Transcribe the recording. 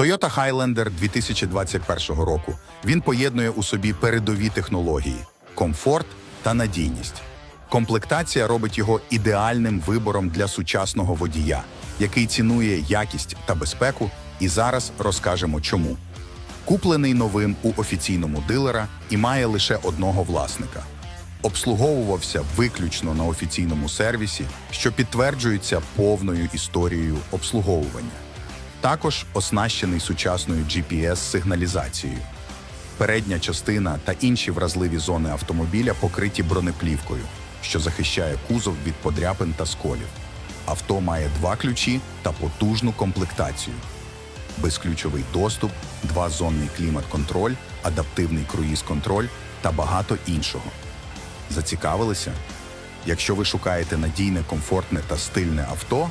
Toyota Highlander 2021 року. Він поєднує у собі передові технології, комфорт та надійність. Комплектація робить його ідеальним вибором для сучасного водія, який цінує якість та безпеку, і зараз розкажемо чому. Куплений новим у офіційному дилера і має лише одного власника. Обслуговувався виключно на офіційному сервісі, що підтверджується повною історією обслуговування. Також оснащений сучасною GPS-сигналізацією. Передня частина та інші вразливі зони автомобіля покриті бронеплівкою, що захищає кузов від подряпин та сколів. Авто має два ключі та потужну комплектацію. Безключовий доступ, двозонний клімат-контроль, адаптивний круїз-контроль та багато іншого. Зацікавилися? Якщо ви шукаєте надійне, комфортне та стильне авто,